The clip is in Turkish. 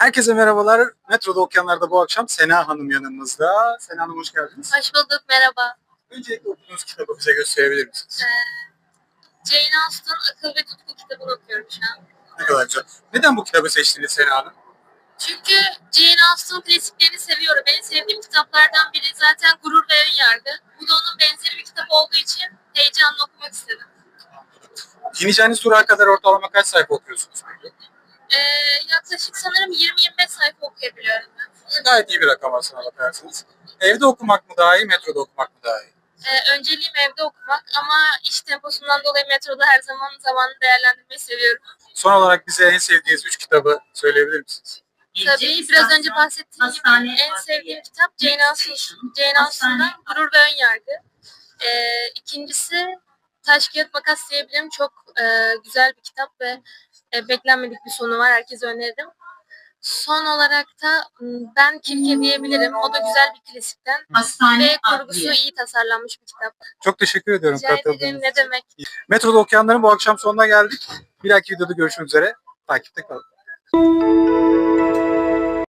Herkese merhabalar. Metroda okuyanlarda bu akşam Sena Hanım yanımızda. Sena Hanım hoş geldiniz. Hoş bulduk, merhaba. Öncelikle okuduğunuz kitabı bize gösterebilir misiniz? Jane Austen Akıl ve Tutku kitabını okuyorum şu an. Ne kadar güzel. Neden bu kitabı seçtiniz Sena Hanım? Çünkü Jane Austen klasiklerini seviyorum. En sevdiğim kitaplardan biri zaten Gurur ve Ön Yargı. Bu da onun benzeri bir kitap olduğu için heyecanla okumak istedim. Dinleyeceğiniz durağa kadar ortalama kaç sayfa okuyorsunuz peki? Ee, yaklaşık sanırım 20-25 sayfa okuyabiliyorum ben. Gayet iyi bir rakam aslına bakarsınız. Evde okumak mı daha iyi, metroda okumak mı daha iyi? Ee, önceliğim evde okumak ama iş temposundan dolayı metroda her zaman zamanı değerlendirmeyi seviyorum. Son olarak bize en sevdiğiniz üç kitabı söyleyebilir misiniz? Tabii biraz önce bahsettiğim gibi en sevdiğim kitap Jane Austen, Jane Austen'dan Gurur ve Ön Yargı. Ee, ikincisi Taş Kağıt Makas diyebilirim. Çok e, güzel bir kitap ve e, beklenmedik bir sonu var. Herkese öneririm. Son olarak da m, Ben Kirke diyebilirim. O da güzel bir klasikten. Hastane Ve kurgusu adliye. iyi tasarlanmış bir kitap. Çok teşekkür ediyorum Rica ederim katıldığınız ne demek. Metroda okuyanların bu akşam sonuna geldik. Bir dahaki videoda görüşmek üzere. Takipte kalın.